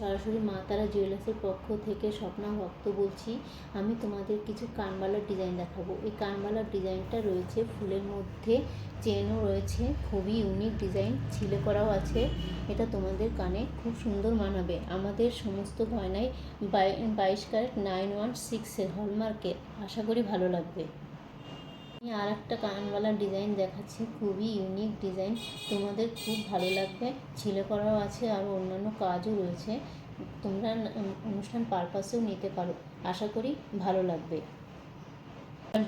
সরাসরি মা তারা জুয়েলার্সের পক্ষ থেকে স্বপ্না ভক্ত বলছি, আমি তোমাদের কিছু কানবালার ডিজাইন দেখাবো। এই কানবালার ডিজাইনটা রয়েছে, ফুলের মধ্যে চেনও রয়েছে, খুবই ইউনিক ডিজাইন ছিলে করাও আছে। এটা তোমাদের কানে খুব সুন্দর মানাবে। আমাদের সমস্ত গয়নায় বাই, বাইশ ক্যারেট নাইন ওয়ান সিক্সের হলমার্কের আশা করি ভালো লাগবে। আমি আর একটা কানবালার ডিজাইন দেখাচ্ছি, খুবই ইউনিক ডিজাইন। তোমাদের খুব ভালো লাগবে, ছিলে করাও আছে আর অন্যান্য কাজও রয়েছে। তোমরা অনুষ্ঠান পারপাসেও নিতে পারো, আশা করি ভালো লাগবে।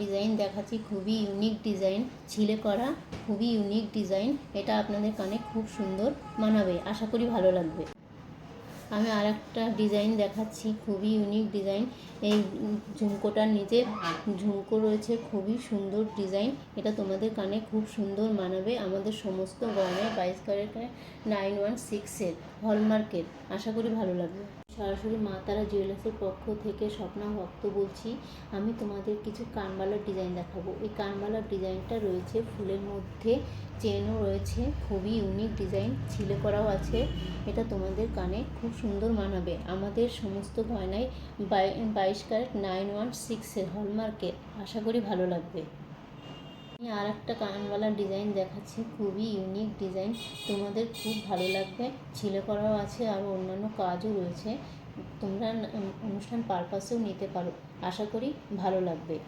ডিজাইন দেখাচ্ছি, খুবই ইউনিক ডিজাইন, ছিলে করা খুবই ইউনিক ডিজাইন, এটা আপনাদের কানে খুব সুন্দর মানাবে, আশা করি ভালো লাগবে। আমি আর একটা ডিজাইন দেখাচ্ছি, খুবই ইউনিক ডিজাইন এই ঝুমকোটার নিচে ঝুমকো রয়েছে, খুবই সুন্দর ডিজাইন এটা তোমাদের কানে খুব সুন্দর মানাবে আমাদের সমস্ত গয়নায় বাইশ ক্যারেটের নাইন ওয়ান সিক্সের হলমার্কের আশা করি ভালো লাগবে। সরাসরি মা তারা জুয়েলার্সের পক্ষ থেকে স্বপ্না ভক্ত বলছি, আমি তোমাদের কিছু কানবালার ডিজাইন দেখাবো। এই কানবালার ডিজাইনটা রয়েছে, ফুলের মধ্যে চেনও রয়েছে, খুবই ইউনিক ডিজাইন ছিলে করাও আছে। এটা তোমাদের কানে খুব সুন্দর মানাবে। আমাদের সমস্ত গয়নায় বাই, বাইশ ক্যারেট নাইন ওয়ান সিক্সের হলমার্কের। আশা করি ভালো লাগবে। আর একটা কানবালার ডিজাইন দেখাচ্ছি, খুবই ইউনিক ডিজাইন তোমাদের খুব ভালো লাগবে, ছিলে করাও আছে আর অন্যান্য কাজও রয়েছে। তোমরা অনুষ্ঠান পারপাসেও নিতে পারো। আশা করি ভালো লাগবে।